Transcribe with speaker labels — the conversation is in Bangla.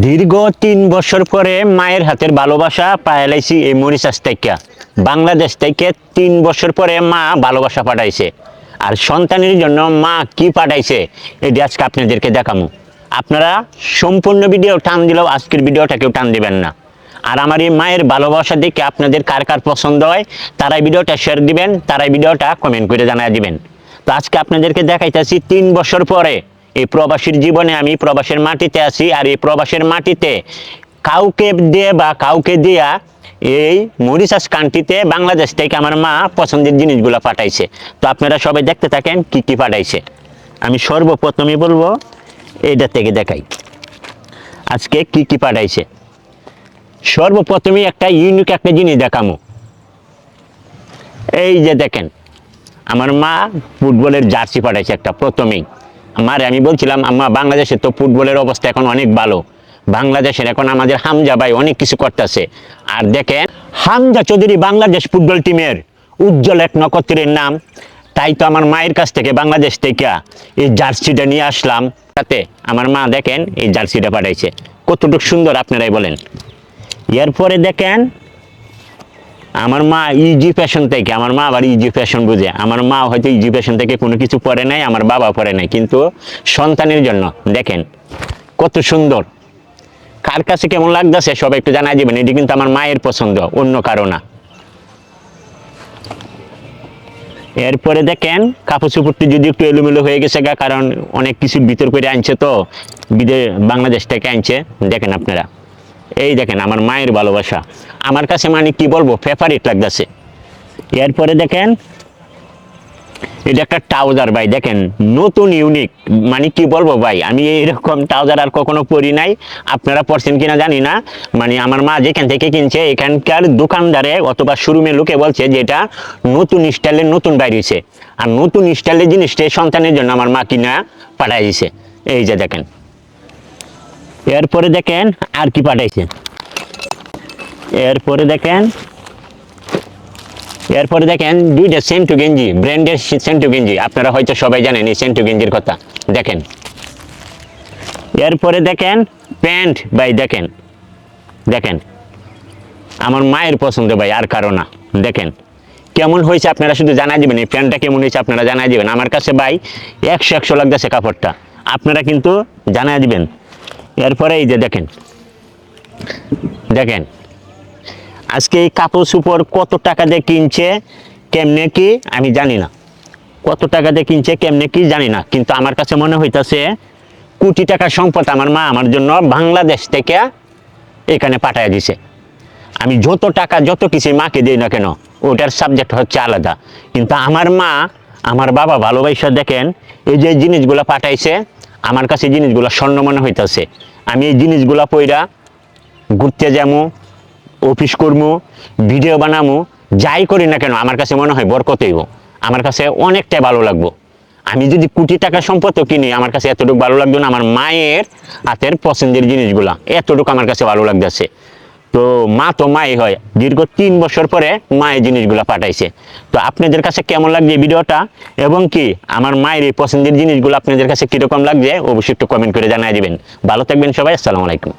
Speaker 1: দীর্ঘ তিন বছর পরে মায়ের হাতের ভালোবাসা পাইলাইছি এই মরিচাস থেকে। বাংলাদেশ থেকে তিন বছর পরে মা ভালোবাসা পাঠাইছে। আর সন্তানের জন্য মা কি পাঠাইছে, এটি আজকে আপনাদেরকে দেখামু। আপনারা সম্পূর্ণ ভিডিও টান দিলেও আজকের ভিডিওটা কেউ টান দিবেন না। আর আমার এই মায়ের ভালোবাসা দেখে আপনাদের কার কার পছন্দ হয়, তারাই ভিডিওটা শেয়ার দিবেন, তারাই ভিডিওটা কমেন্ট করে জানাই দিবেন। তো আজকে আপনাদেরকে দেখাইতেছি তিন বছর পরে এই প্রবাসীর জীবনে আমি প্রবাসের মাটিতে আছি আর এই প্রবাসের মাটিতে কাউকে দিয়ে বা কাউকে দিয়া এই মরিশাস কান্ট্রিতে বাংলাদেশ থেকে আমার মা পছন্দের জিনিসগুলো পাঠাইছে। তো আপনারা সবাই দেখতে থাকেন কি কি পাঠাইছে। আমি সর্বপ্রথমে বলব, এইটা থেকে দেখাই। আজকে কি কি পাঠাইছে। সর্বপ্রথমে একটা ইউনিক একটা জিনিস দেখামো। এই যে দেখেন, আমার মা ফুটবলের জার্সি পাঠাইছে একটা প্রথমেই। আমার আমি বলছিলাম আমার বাংলাদেশে তো ফুটবলের অবস্থা এখন অনেক ভালো। বাংলাদেশের এখন আমাদের হামজা ভাই অনেক কিছু করতেছে। আর দেখেন, হামজা চৌধুরী বাংলাদেশ ফুটবল টিমের উজ্জ্বল এক নক্ষত্রের নাম। তাই তো আমার মায়ের কাছ থেকে বাংলাদেশ থেকে এই জার্সিটা নিয়ে আসলাম। তাতে আমার মা দেখেন, এই জার্সিটা পাঠাইছে। কতটুকু সুন্দর, আপনারাই বলেন। এরপরে দেখেন আমার মা ইজি ফ্যাশন থেকে, আমার মা আবার ইজি ফ্যাশন বুঝে। আমার মা হয়তো ইজি ফ্যাশন থেকে কোনো কিছু পরে নাই, আমার বাবা পরে নাই। কিন্তু সন্তানের জন্য, দেখেন, কত সুন্দর। কার কাছে কেমন লাগতেছে, সবাই একটু জানাই দিবেন। এটি কিন্তু আমার মায়ের পছন্দ, অন্য কারও না। এরপরে দেখেন, কাপড় চুপড়টি যদি একটু এলোমেলো হয়ে গেছে গা, কারণ অনেক কিছু ভিতর করে আনছে তো, বিদে বাংলাদেশ থেকে আনছে। দেখেন আপনারা। এই দেখেন, আমার মায়ের ভালোবাসা। আমার কাছে মানে কি বলব ফেভারিট লাগতেছে। এরপরে দেখেন, এটা একটা ট্রাউজার ভাই, দেখেন, নতুন ইউনিক মানে কি বলব ভাই, আমি এইরকম ট্রাউজার আর কখনো পরি নাই। আপনারা পড়ছেন কিনা জানি না। মানে আমার মা যেখান থেকে কিনছে, এখানকার দোকানদারে অথবা শোরুমে লোকে বলছে যে এটা নতুন স্টাইলের নতুন বাইরেছে আর নতুন স্টাইলের জিনিসটা সন্তানের জন্য আমার মা কিনা পাঠাই দিছে। এই যে দেখেন। এরপরে দেখেন আর কি পাঠাইছে? এরপরে দেখেন এরপরে দেখেন, দুইটা সেন্টু গেঞ্জি, ব্র্যান্ডের সেন্টু গেঞ্জি। আপনারা হয়তো সবাই জানেন এই সেন্টু গেঞ্জির কথা। দেখেন, এরপরে দেখেন, প্যান্ট, ভাই দেখেন দেখেন। আমার মায়ের পছন্দ, ভাই, আর কারও না। দেখেন, কেমন হয়েছে আপনারা শুধু জানাই দিবেন, এই প্যান্টটা কেমন হয়েছে আপনারা জানাই দিবেন। আমার কাছে, ভাই, একশো একশো লাগতেছে কাপড়টা। আপনারা কিন্তু জানাই দিবেন। এরপরে এই যে দেখেন দেখেন, আজকে এই কাপড় চোপড় কত টাকা দিয়ে কিনছে, কেমনে কি আমি জানি না। কত টাকা দিয়ে কিনছে, কেমনে কি জানি না। কিন্তু আমার কাছে মনে হইতাছে, কোটি টাকার সম্পদ আমার মা আমার জন্য বাংলাদেশ থেকে এখানে পাঠায় দিছে। আমি যত টাকা, যত কিছু মাকে দিই না কেন, ওটার সাবজেক্ট হচ্ছে আলাদা। কিন্তু আমার মা, আমার বাবা ভালোবাসা দেখেন, এই যে জিনিসগুলো পাঠাইছে, আমার কাছে জিনিসগুলো স্বর্ণ মনে হইতাছে। আমি এই জিনিসগুলো পইরা ঘুরতে যাব অফিস করব ভিডিও বানামু, যাই করি না কেন, আমার কাছে মনে হয় বরকতেইব আমার কাছে অনেকটাই ভালো লাগবো। আমি যদি কোটি টাকা সম্পদও কিনি, আমার কাছে এতটুকু ভালো লাগবে না, আমার মায়ের হাতের পছন্দের জিনিসগুলা। এতটুকু আমার কাছে ভালো লাগতেছে। তো মা তো মাই হয়। দীর্ঘ তিন বছর পরে মা এই জিনিসগুলো পাঠাইছে। তো আপনাদের কাছে কেমন লাগছে ভিডিওটা? এবং কি, আমার মায়ের এই পছন্দের জিনিসগুলো আপনাদের কাছে কীরকম লাগছে? অবশ্যই একটু কমেন্ট করে জানাই দিবেন। ভালো থাকবেন সবাই, আসসালামু আলাইকুম।